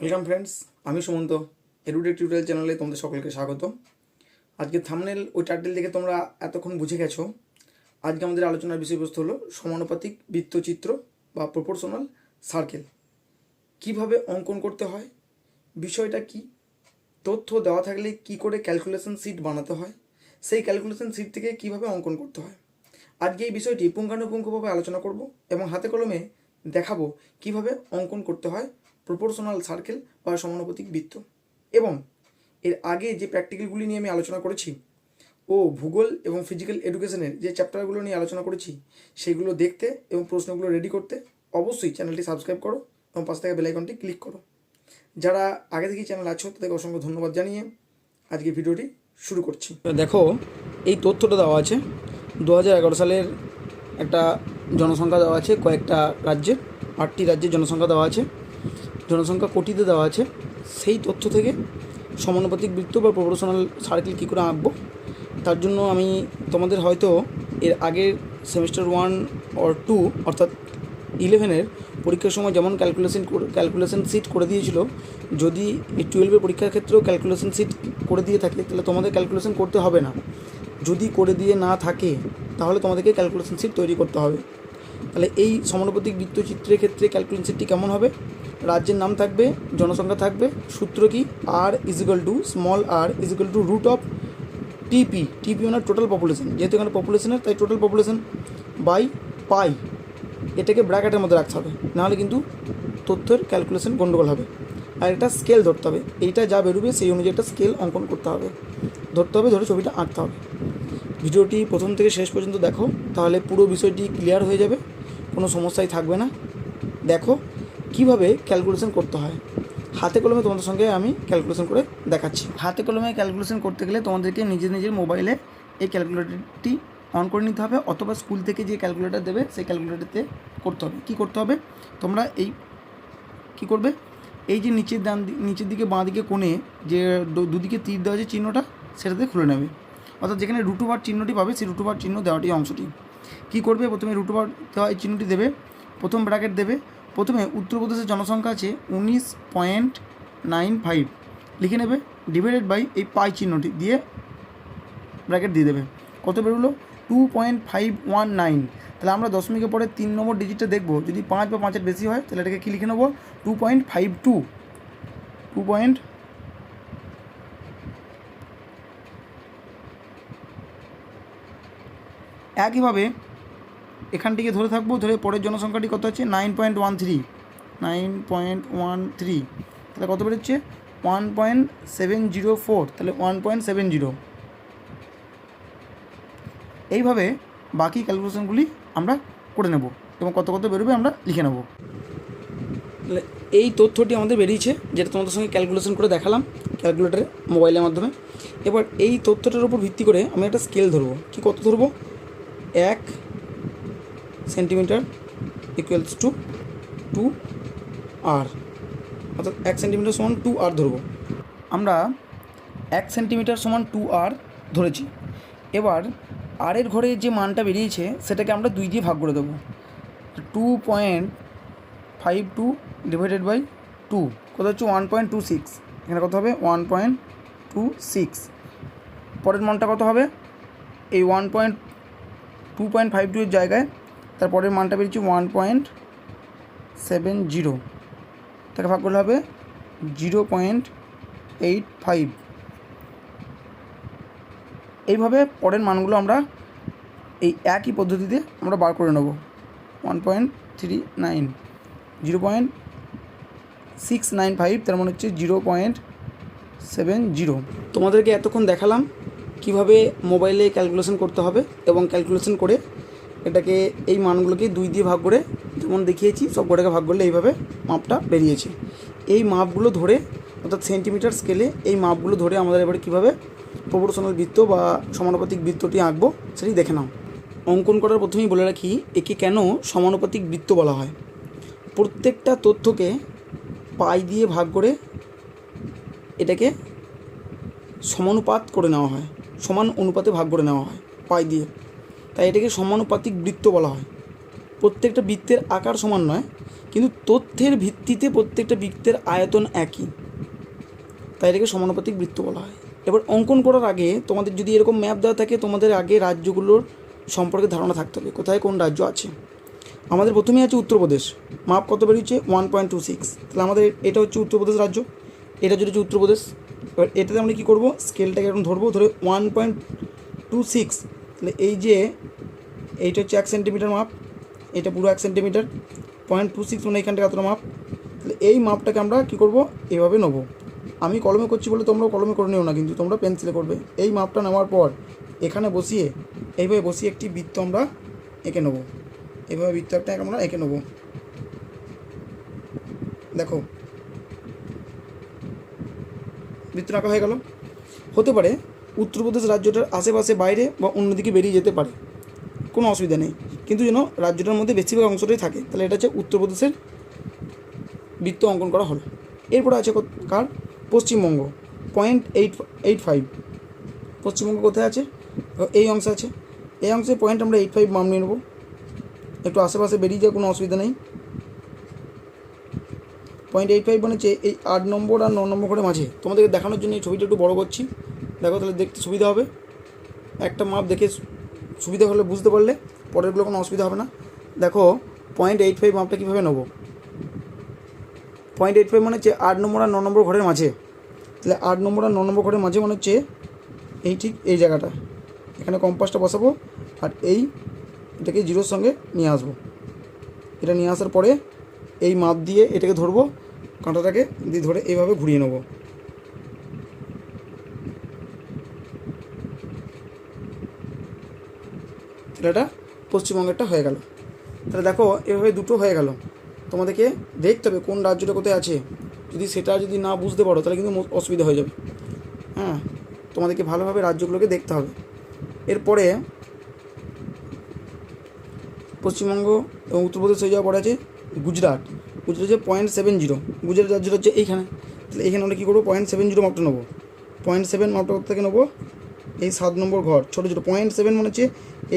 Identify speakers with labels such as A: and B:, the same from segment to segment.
A: Welcome friends আমি Sumanta edtech tutorial চ্যানেলে তোমাদের সকলকে স্বাগত আজকে থামনেল ওই টাইটেল দেখে তোমরা এতক্ষণ বুঝে গেছো। আজকে আমাদের আলোচনার বিষয়বস্তু হলো সমানুপাতিক বৃত্তচিত্র বা প্রপোর্শনাল সার্কেল কীভাবে অঙ্কন করতে হয়, বিষয়টা কি, তথ্য দেওয়া থাকলে কি করে ক্যালকুলেশন সিট বানাতে হয়, সেই ক্যালকুলেশন সিট থেকে কীভাবে অঙ্কন করতে হয়। আজকে এই বিষয়টি পুঙ্খানুপুঙ্খভাবে আলোচনা করব এবং হাতে কলমে দেখাবো কীভাবে অঙ্কন করতে হয় প্রপোর্শনাল সার্কেল বা সমানুপাতিক বৃত্ত। এবং এর আগে যে প্র্যাকটিক্যালগুলি নিয়ে আমি আলোচনা করেছি, ও ভূগোল এবং ফিজিক্যাল এডুকেশনের যে চ্যাপ্টারগুলো নিয়ে আলোচনা করেছি, সেগুলো দেখতে এবং প্রশ্নগুলো রেডি করতে অবশ্যই চ্যানেলটি সাবস্ক্রাইব করো এবং পাশ থেকে বেলাইকনটি ক্লিক করো। যারা আগে থেকেই চ্যানেল আছো, তাদেরকে অসংখ্য ধন্যবাদ জানিয়ে আজকে ভিডিওটি শুরু করছি। দেখো, এই তথ্যটা দেওয়া আছে দু হাজার এগারো সালের একটা জনসংখ্যা দেওয়া আছে, কয়েকটা রাজ্যের আটটি রাজ্যের জনসংখ্যা দেওয়া আছে। জনসংখ্যা কোটিতে দেওয়া আছে, সেই তথ্য থেকে সমানুপাতিক বৃত্ত বা প্রফেশনাল সার্কেল কী করে আঁকবো? তার জন্য আমি তোমাদের হয়তো এর আগের সেমিস্টার ওয়ান অর টু অর্থাৎ ইলেভেনের পরীক্ষার সময় যেমন ক্যালকুলেশন ক্যালকুলেশন সিট করে দিয়েছিল, যদি টুয়েলভের পরীক্ষার ক্ষেত্রেও ক্যালকুলেশন সিট করে দিয়ে থাকে, তাহলে তোমাদের ক্যালকুলেশন করতে হবে না। যদি করে দিয়ে না থাকে, তাহলে তোমাদেরকে ক্যালকুলেশন সিট তৈরি করতে হবে। তাহলে এই সমানুপাতিক বৃত্তচিত্রের ক্ষেত্রে ক্যালকুলেশন সিটটি কেমন হবে? রাজ্যের নাম থাকবে, জনসংখ্যা থাকবে, সূত্র কি? R equal to small r equal to root of TP TP মানে টোটাল পপুলেশন যেহেতু এখানে পপুলেশনের তাই টোটাল পপুলেশন বাই পাই এটাকে ব্র্যাকেটের মধ্যে রাখতে হবে, নাহলে কিন্তু তথ্যের ক্যালকুলেশন গণ্ডগোল হবে। আর একটা স্কেল ধরতে হবে, এইটা যা বেরোবে সেই অনুযায়ী একটা স্কেল অঙ্কন করতে হবে, ধরতে হবে, ধরে ছবিটা আঁকতে হবে। ভিডিওটি প্রথম থেকে শেষ পর্যন্ত দেখো, তাহলে পুরো বিষয়টি ক্লিয়ার হয়ে যাবে। কোনো সমস্যাই থাকবে না। দেখো কীভাবে ক্যালকুলেশন করতে হয়। হাতে কলমে তোমাদের সঙ্গে আমি ক্যালকুলেশন করে দেখাচ্ছি। হাতে কলমে ক্যালকুলেশন করতে গেলে তোমাদেরকে নিজের নিজের মোবাইলে এই ক্যালকুলেটরটি অন করে নিতে হবে অথবা স্কুল থেকে যে ক্যালকুলেটার দেবে সেই ক্যালকুলেটরতে করতে হবে। কি করতে হবে? তোমরা এই কি করবে? এই যে নিচের ডান নিচের দিকে বাঁ দিকে কোণে যে দুদিকে তীর দেওয়া যে চিহ্নটা সেটাতে খুলে নেবে। অর্থাৎ যেখানে রুটুবার চিহ্নটি পাবে সেই রুটুবার চিহ্ন দেওয়াটি অংশটি। কী করবে? প্রথমে রুটুবার দেওয়া এই চিহ্নটি দেবে, প্রথম ব্র্যাকেট দেবে, প্রথমে উত্তরপ্রদেশের জনসংখ্যা আছে উনিশ পয়েন্ট নাইন ফাইভ লিখে নেবে ডিভাইডেড বাই এই পাই চিহ্নটি দিয়ে ব্র্যাকেট দিয়ে দেবে। কত বেরোলো? Two point five one nine তাহলে আমরা দশমিকের পরে তিন নম্বর ডিজিটটা দেখব। যদি পাঁচ বা পাঁচের বেশি হয়, তাহলে এটাকে কী লিখে নেব? Two point five two two point একইভাবে এখান থেকে ধরে থাকব, ধরে পরের জনসংখ্যাটি কত আছে nine point one three nine point one three তাহলে কত বেরোচ্ছে? One point seven zero four তাহলে ওয়ান পয়েন্ট সেভেন জিরো এইভাবে বাকি ক্যালকুলেশনগুলি আমরা করে নেব এবং কত কত বেরোবে আমরা লিখে নেব। তাহলে এই তথ্যটি আমাদের বেরিয়েছে, যেটা তোমাদের সঙ্গে ক্যালকুলেশন করে দেখালাম ক্যালকুলেটারে মোবাইলের মাধ্যমে। এবার এই তথ্যটার উপর ভিত্তি করে আমি একটা স্কেল ধরবো। কি কত ধরবো? এক সেন্টিমিটার ইকুয়ালস টু টু আর অর্থাৎ এক সেন্টিমিটার সমান টু আর ধরবো। আমরা এক সেন্টিমিটার সমান টু আর ধরেছি। এবার আরের ঘরে যে মানটা বেরিয়েছে, সেটাকে আমরা দুই দিয়ে ভাগ করে দেবো। Two point five two divided by two কত হচ্ছে ওয়ান পয়েন্ট টু সিক্স এখানে কত হবে? ওয়ান পয়েন্ট টু সিক্স পরের মানটা কত হবে? এই one point two point five two এর জায়গায়, তারপরের মানটা বেরিয়েছে ওয়ান পয়েন্ট সেভেন জিরো তাকে ভাগ করলে হবে জিরো পয়েন্ট এইট ফাইভ এইভাবে পরের মানগুলো আমরা এই একই পদ্ধতিতে আমরা বার করে নেব one point three nine zero point six nine five তার মানে হচ্ছে জিরো পয়েন্ট সেভেন জিরো তোমাদেরকে এতক্ষণ দেখালাম কীভাবে মোবাইলে ক্যালকুলেশন করতে হবে এবং ক্যালকুলেশন করে এটাকে এই মানগুলোকে দুই দিয়ে ভাগ করে যেমন দেখিয়েছি, সব কটাকে ভাগ করলে এইভাবে মাপটা বেরিয়েছে। এই মাপগুলো ধরে, অর্থাৎ সেন্টিমিটার স্কেলে এই মাপগুলো ধরে আমাদের এবারে কীভাবে প্রপোর্শনাল বৃত্ত বা সমানুপাতিক বৃত্তটি আঁকবো সেটি দেখে নাও। অঙ্কন করার প্রথমেই বলে রাখি, একে কেন সমানুপাতিক বৃত্ত বলা হয়? প্রত্যেকটা তথ্যকে পাই দিয়ে ভাগ করে এটাকে সমানুপাত করে নেওয়া হয়। সমান অনুপাতে ভাগ করে নেওয়া হয়, পাই দিয়ে। তাই এটাকে সমানুপাতিক বৃত্ত বলা হয়। প্রত্যেকটা বৃত্তের আকার সমান নয়, কিন্তু তথ্যের ভিত্তিতে প্রত্যেকটা বৃত্তের আয়তন একই। তাই এটাকে সমানুপাতিক বৃত্ত বলা হয়। এবার অঙ্কন করার আগে তোমাদের যদি এরকম ম্যাপ দেওয়া থাকে, তোমাদের আগে রাজ্যগুলোর সম্পর্কে ধারণা থাকতে হবে, কোথায় কোন রাজ্য আছে। আমাদের প্রথমেই আছে উত্তরপ্রদেশ। মাপ কত বেরিয়েছে ওয়ান পয়েন্ট টু সিক্স তাহলে আমাদের এটা হচ্ছে উত্তরপ্রদেশ রাজ্য, এটা যদি হচ্ছে উত্তরপ্রদেশ এবার এটাতে আমরা কী করব? স্কেলটাকে এরকম ধরবো, ধরে ওয়ান পয়েন্ট টু সিক্স তাহলে এই যে এইটা হচ্ছে এক সেন্টিমিটার মাপ, এটা পুরো এক সেন্টিমিটার পয়েন্ট টু সিক্স মানে এখান থেকে এতটা মাপ। তাহলে এই মাপটাকে আমরা কী করব? এভাবে নেব। আমি কলমে করছি বলে তোমরা কলমে করে নিও না, কিন্তু তোমরা পেন্সিলে করবে। এই মাপটা নেওয়ার পর এখানে বসিয়ে, এইভাবে বসিয়ে একটি বৃত্ত আমরা এঁকে নেব। এভাবে বৃত্ত একটা আমরা এঁকে নেব। দেখো বৃত্ত আঁকা হয়ে গেল। হতে পারে উত্তরপ্রদেশ রাজ্যটার আশেপাশে বাইরে বা অন্যদিকে বেরিয়ে যেতে পারে। কোনো অসুবিধা নেই। কিন্তু যেন রাজ্যটার মধ্যে বেশিরভাগ অংশটাই থাকে, তাহলে এটা হচ্ছে উত্তরপ্রদেশের বৃত্ত অঙ্কন করা হলো। এরপরে আছে কার? Paschimbanga. Point eight eight five Paschimbanga কোথায় আছে? এই অংশে আছে। এই অংশে পয়েন্ট আমরা এইট ফাইভ মান নিয়ে নেব। একটু আশেপাশে বেরিয়ে যায় কোনো অসুবিধা নেই। পয়েন্ট এইট ফাইভ হচ্ছে এই আট নম্বর আর ন নম্বর করে মাঝে। তোমাদেরকে দেখানোর জন্য এই ছবিটা একটু বড় করছি। দেখো তাহলে দেখতে সুবিধা হবে। একটা মাপ দেখে সুবিধা হলে বুঝতে পারলে পরেরগুলো কোনো অসুবিধা হবে না। দেখো, পয়েন্ট এইট ফাইভ মাপটা কীভাবে নেব? পয়েন্ট এইট ফাইভ মানে হচ্ছে আট নম্বর আর ন নম্বর ঘরের মাঝে। তাহলে আট নম্বর আর ন নম্বর ঘরের মাঝে মানে হচ্ছে এই ঠিক এই জায়গাটা। এখানে কম্পাসটা বসাবো আর এই এটাকে জিরোর সঙ্গে নিয়ে আসব। এটা নিয়ে আসার পরে এই মাপ দিয়ে এটাকে ধরবো, কাঁটাটাকে দিয়ে ধরে এইভাবে ঘুরিয়ে নেব। তাহলে এটা পশ্চিমবঙ্গেরটা হয়ে গেল। তাহলে দেখো, এভাবে দুটো হয়ে গেল। তোমাদেরকে দেখতে হবে কোন রাজ্যটা কোথায় আছে। যদি সেটা যদি না বুঝতে পারো, তাহলে কিন্তু অসুবিধা হয়ে যাবে। হ্যাঁ তোমাদেরকে ভালোভাবে রাজ্যগুলোকে দেখতে হবে। এরপরে পশ্চিমবঙ্গ এবং উত্তরপ্রদেশ হয়ে যাওয়ার পরে আছে গুজরাট গুজরাট হচ্ছে পয়েন্ট সেভেন জিরো গুজরাট রাজ্যটা হচ্ছে এইখানে। তাহলে এখানে আমরা কী করব? পয়েন্ট সেভেন জিরো মাপটা নেব। পয়েন্ট সেভেন মাপটা থেকে নেব? এই সাত নম্বর ঘর, ছোটো ছোটো। পয়েন্ট সেভেন মানে হচ্ছে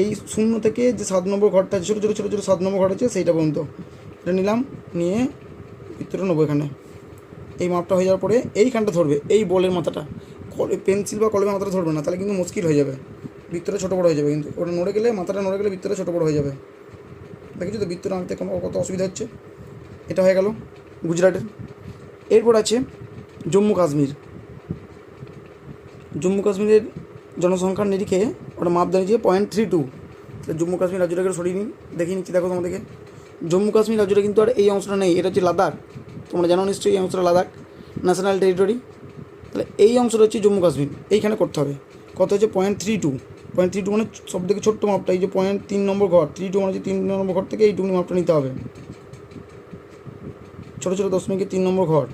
A: এই শূন্য থেকে যে সাত নম্বর ঘরটা আছে, ছোটো ছোটো ছোটো ছোটো সাত নম্বর ঘর আছে, সেইটা পর্যন্ত। এটা নিলাম, নিয়ে ভিতরে নেব এখানে। এই মাপটা হয়ে যাওয়ার পরে এইখানটা ধরবে, এই বলের মাথাটা। পেন্সিল বা কলমের মাথাটা ধরবে না, তাহলে কিন্তু মুশকিল হয়ে যাবে। বৃত্তটা ছোটো বড়ো হয়ে যাবে কিন্তু। ওটা নড়ে গেলে মাথাটা নড়ে গেলে বৃত্তটা ছোটো বড়ো হয়ে যাবে। দেখেছ তো বৃত্তটা আঁকতে কোনো কত অসুবিধা হচ্ছে? এটা হয়ে গেল গুজরাটের। এরপর আছে জম্মু কাশ্মীর। জম্মু কাশ্মীরের জনসংখ্যার নিরিখে ওটা মাপ দাঁড়িয়েছে পয়েন্ট থ্রি টু তাহলে জম্মু কাশ্মীর রাজ্যটাকে সরিয়ে নিই দেখিয়ে নিচ্ছি, দেখো তোমাদেরকে। জম্মু কাশ্মীর রাজ্যটা কিন্তু আর এই অংশটা নেই, এটা হচ্ছে লাদাখ। তোমরা জানো নিশ্চয়ই এই অংশটা লাদাখ ন্যাশনাল টেরিটরি তাহলে এই অংশটা হচ্ছে জম্মু কাশ্মীর, এইখানে করতে হবে। কত হচ্ছে? Point three two point three two মানে সব থেকে ছোট্ট মাপটা, এই যে পয়েন্ট তিন নম্বর ঘর থ্রি টু মানে হচ্ছে তিন নম্বর ঘর থেকে এইটুকুনি মাপটা নিতে হবে। ছোটো ছোটো দশমিকের তিন নম্বর ঘর।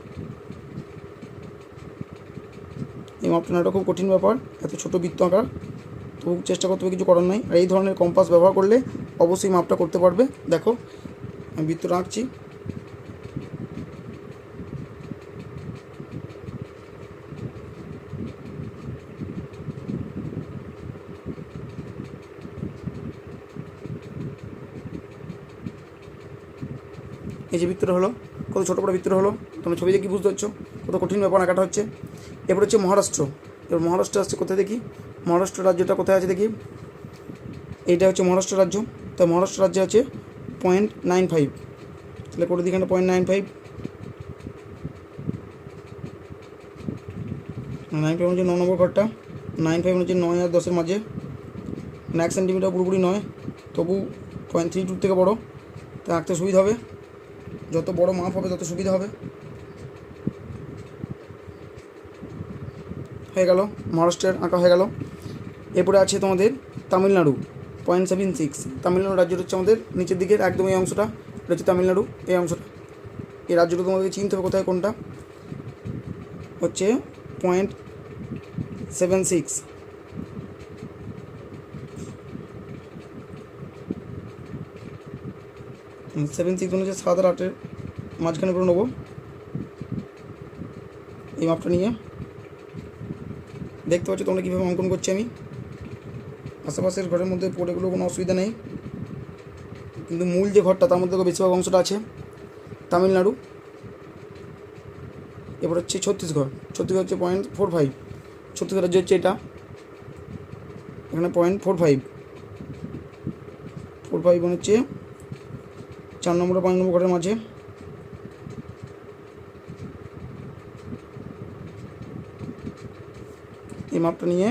A: এই মাপটা নেওয়াটা খুব কঠিন ব্যাপার, এত ছোটো বৃত্ত আঁকার। তবু চেষ্টা করতে হবে, কিছু করার নাই। আর এই ধরনের কম্পাস ব্যবহার করলে অবশ্যই মাপটা করতে পারবে। দেখো, আমি বৃত্তটা আঁকছি। যে বৃত্তটা হলো, কত ছোটো বড়ো বৃত্তটা হলো, তোমরা ছবি দেখি বুঝতে পারছ কত কঠিন ব্যাপার আঁকাটা হচ্ছে। এরপর হচ্ছে মহারাষ্ট্র। এবার মহারাষ্ট্র আসছে কোথায় দেখি? মহারাষ্ট্র রাজ্যটা কোথায় আছে দেখি? এইটা হচ্ছে মহারাষ্ট্র রাজ্য। তো মহারাষ্ট্র রাজ্যে আছে পয়েন্ট নাইন ফাইভ তাহলে করে দিই এখানে point nine five nine five হচ্ছে ন নম্বর ঘরটা। নাইন ফাইভ হচ্ছে নয় আর দশের মাঝে। এক সেন্টিমিটার পুরোপুরি নয়, তবু পয়েন্ট থ্রি টু থেকে বড়ো। তা আঁকতে সুবিধা হবে। যত বড় মাপ হবে তত সুবিধা হবে। হয়ে গেল, মহারাষ্ট্রের আঁকা হয়ে গেল। এরপরে আছে তোমাদের Tamil Nadu point seven six Tamil Nadu রাজ্যটা হচ্ছে আমাদের নিচের দিকের একদম এই অংশটা। এটা হচ্ছে তামিলনাড়ু, এই অংশটা। এই রাজ্যটা তোমাদেরকে চিনতে হবে কোথায় কোনটা। হচ্ছে point seven six seven six হচ্ছে সাত আর আটের মাঝখানে করে নেব। এই মাপটা নিয়ে। দেখতে পাচ্ছ তোমরা কীভাবে অঙ্কন করছি আমি। আশেপাশের ঘরের মধ্যে পড়ে গেলেও কোনো অসুবিধা নেই। কিন্তু মূল যে ঘরটা, তার মধ্যে বেশিরভাগ অংশটা আছে। তামিলনাড়ু। এবার হচ্ছে ছত্তিশগড়। ছত্তিশগড় হচ্ছে পয়েন্ট ফোর ফাইভ ছত্তিশগড় রাজ্য হচ্ছে এটা। এখানে point four five four five মানে হচ্ছে চার নম্বর, পাঁচ নম্বর ঘরের মাঝে। এই মাপটা নিয়ে।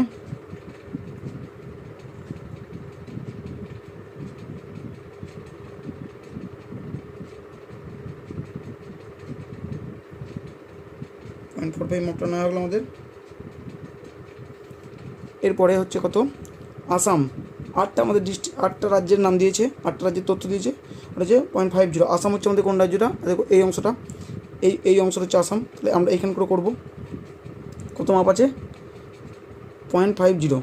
A: পয়েন্ট ফোর ফাইভ মাপটা নেওয়া হলো আমাদের। এরপরে হচ্ছে কত? আসাম। আটটা আমাদের ডিস্ট্রিক্ট আটটা রাজ্যের নাম দিয়েছে, আটটা রাজ্যের তথ্য দিয়েছে। ওটা হচ্ছে পয়েন্ট ফাইভ জিরো আসাম হচ্ছে আমাদের কোন রাজ্যটা? দেখো এই অংশটা, এই এই অংশটা হচ্ছে আসাম, তাহলে আমরা এখান করে করব। কত মাপ আছে? পয়েন্ট ফাইভ জিরো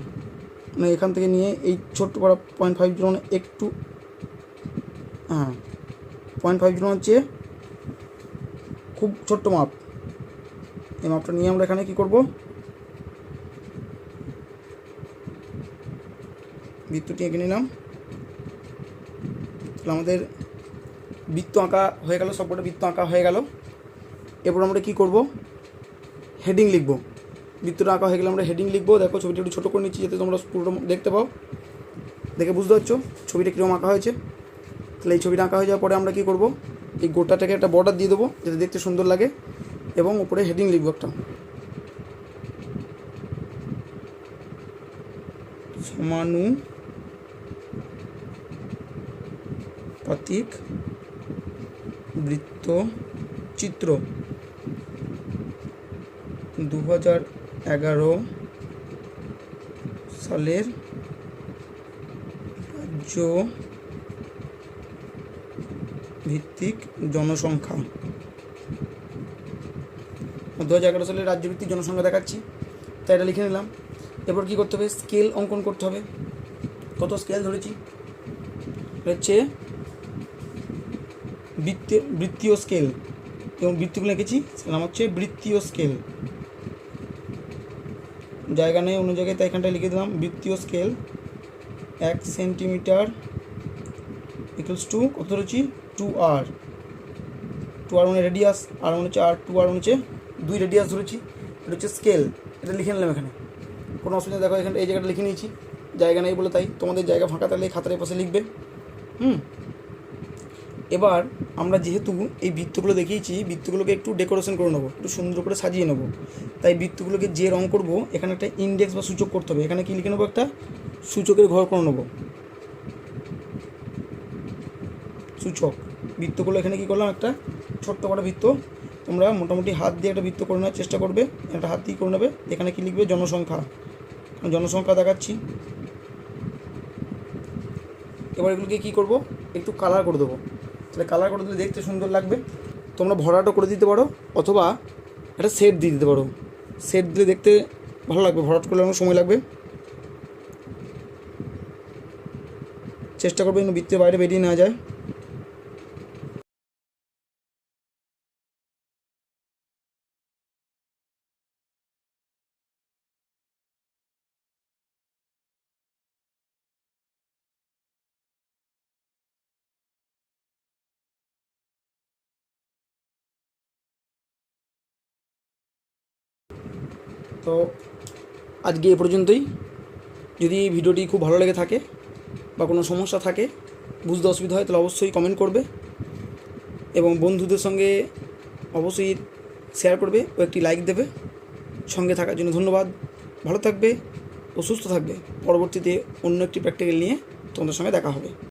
A: মানে এখান থেকে নিয়ে এই ছোট্ট করা পয়েন্ট ফাইভ জিরো একটু হ্যাঁ পয়েন্ট ফাইভ জিরো হচ্ছে খুব ছোট্ট মাপ এই মাপটা নিয়ে আমরা এখানে কী করব? বৃত্তটি এঁকে নিলাম। তাহলে আমাদের বৃত্ত আঁকা হয়ে গেল, সবকটা বৃত্ত আঁকা হয়ে গেল। এরপর আমরা কী করব? হেডিং লিখব। বৃত্তটা আঁকা হয়ে গেলে আমরা হেডিং লিখব। দেখো, ছবিটা একটু ছোটো করে নিচ্ছি যাতে তোমরা পুরোটা দেখতে পাও। দেখে বুঝতে পারছ ছবিটা কীরকম আঁকা হয়েছে? তাহলে এই ছবিটা আঁকা হয়ে যাওয়ার পরে আমরা কী করব? এই গোটাটাকে একটা বর্ডার দিয়ে দেবো, যাতে দেখতে সুন্দর লাগে এবং উপরে হেডিং লিখব একটা। সমানু পাতিক বৃত্ত চিত্র। দু এগারো সালের রাজ্য ভিত্তিক জনসংখ্যা। দু হাজার এগারো সালের রাজ্যভিত্তিক জনসংখ্যা দেখাচ্ছি। তাই এটা লিখে নিলাম। এরপর কী করতে হবে? স্কেল অঙ্কন করতে হবে। কত স্কেল ধরেছি? হচ্ছে বৃত্তীয় বৃত্তীয় স্কেল এবং বৃত্তিগুলো সেটার নাম হচ্ছে বৃত্তীয় স্কেল জায়গা নেই, অন্য জায়গায়, তাই এখানটায় লিখে দিলাম, বৃত্তীয় স্কেল এক সেন্টিমিটার ইকুয়ালস টু কত ধরেছি? টু আর টু আর মানে রেডিয়াস আর মনে হচ্ছে আর টু আর মনে হচ্ছে দুই রেডিয়াস ধরেছি, এটা হচ্ছে স্কেল এটা লিখে নিলাম এখানে। কোনো অসুবিধা দেখো এখানে এই জায়গাটা লিখে নিয়েছি, জায়গা নেই বলে তাই তোমাদের জায়গা ফাঁকা এই খাতার পাশে লিখবে। হুম? এবার আমরা যেহেতু এই বৃত্তগুলো দেখিয়েছি, বৃত্তগুলোকে একটু ডেকোরেশন করে নেব, একটু সুন্দর করে সাজিয়ে নেব। তাই বৃত্তগুলোকে যে রং করব, এখানে একটা ইন্ডেক্স বা সূচক করতে হবে। এখানে কি লিখে নেব একটা? সূচকের ঘর করে নেব। সূচক। বৃত্তগুলো এখানে কি করলাম একটা? ছোট্ট করে বৃত্ত। তোমরা মোটামুটি হাত দিয়ে একটা বৃত্ত করে নেওয়ার চেষ্টা করবে। একটা হাত দিয়ে করে নেবে। এখানে কি লিখবে? জনসংখ্যা। জনসংখ্যা দেখাচ্ছি। এবার এগুলোকে কী করব? একটু কালার করে দেবো। তাহলে কালার করে দিলে দেখতে সুন্দর লাগবে। তোমরা ভরাটও করে দিতে পারো, অথবা একটা সেট দিয়ে দিতে পারো। সেট দিলে দেখতে ভালো লাগবে, ভরাট করলে অনেক সময় লাগবে। চেষ্টা করবে যেন বৃত্তের বাইরে বেরিয়ে না যায়। তো আজকে এ পর্যন্তই। যদি ভিডিওটি খুব ভালো লেগে থাকে বা কোনো সমস্যা থাকে, বুঝতে অসুবিধা হয়, তাহলে অবশ্যই কমেন্ট করবে এবং বন্ধুদের সঙ্গে অবশ্যই শেয়ার করবে ও একটি লাইক দেবে। সঙ্গে থাকার জন্য ধন্যবাদ। ভালো থাকবে ও সুস্থ থাকবে। পরবর্তীতে অন্য একটি প্র্যাকটিক্যাল নিয়ে তোমাদের সঙ্গে দেখা হবে।